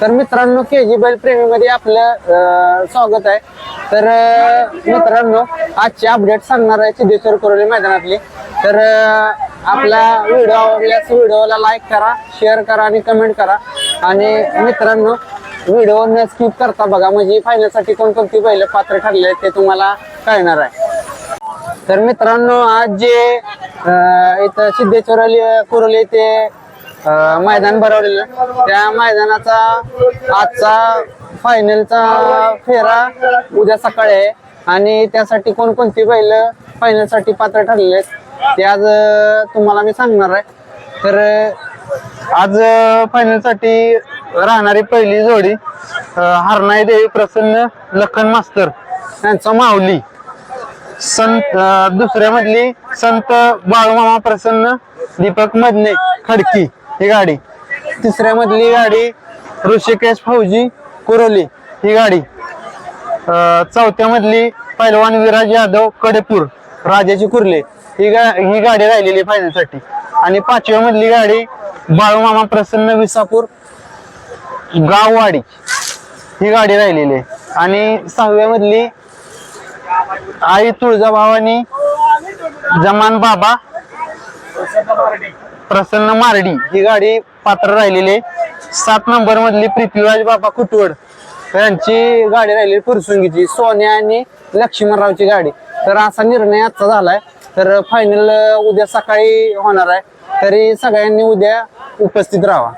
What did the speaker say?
तर मित्रांनो के जी बैल प्रेमीमध्ये आपलं स्वागत आहे. तर मित्रांनो आजची अपडेट सांगणार आहे सिद्धेश्वर कोरोली मैदानातली. तर आपला व्हिडिओ आवडल्यास व्हिडिओला लाईक करा शेअर करा आणि कमेंट करा. आणि मित्रांनो व्हिडिओ न स्किप करता बघा म्हणजे फायनलसाठी कोणकोणती बैल पात्र ठरले आहेत ते तुम्हाला कळणार आहे. तर मित्रांनो आज जे इथं सिद्धेश्वर कुरोली ते मैदान भरवलेलं. त्या मैदानाचा आजचा फायनलचा फेरा उद्या सकाळी आहे. आणि त्यासाठी कोणकोणती बैल फायनलसाठी पात्र ठरलेले आहेत ते आज तुम्हाला मी सांगणार आहे. तर आज फायनलसाठी राहणारी पहिली जोडी अं, हरनाई देवी प्रसन्न लखन मास्तर यांचा माऊली. संत दुसऱ्यामधली दुसऱ्या मधली संत बाळूमामा प्रसन्न दीपक मधने खडकी. ही गाडी. तिसऱ्या मधली गाडी ऋषिकेश फौजी कुरोली. ही गाडी. चौथ्या मधली पैलवान विराज यादव कडेपूर राजाची कुर्ले. ही गा ही गाडी राहिलेली फायनलसाठी. आणि पाचव्या मधली गाडी बाळूमामा प्रसन्न विसापूर गाववाडी. ही गाडी राहिलेली आहे. आणि सहाव्या मधली आई तुळजाभावानी जमान बाबा प्रसन्न मारडी ही गाडी पात्र राहिलेली सात नंबर मधली पृथ्वीराज बाबा कुटवड. यांची गाडी राहिलेली फुरसुंगीची सोन्या आणि लक्ष्मणरावची गाडी. तर असा निर्णय आजचा झालाय. तर फायनल उद्या सकाळी होणार आहे. तरी सगळ्यांनी उद्या उपस्थित राहा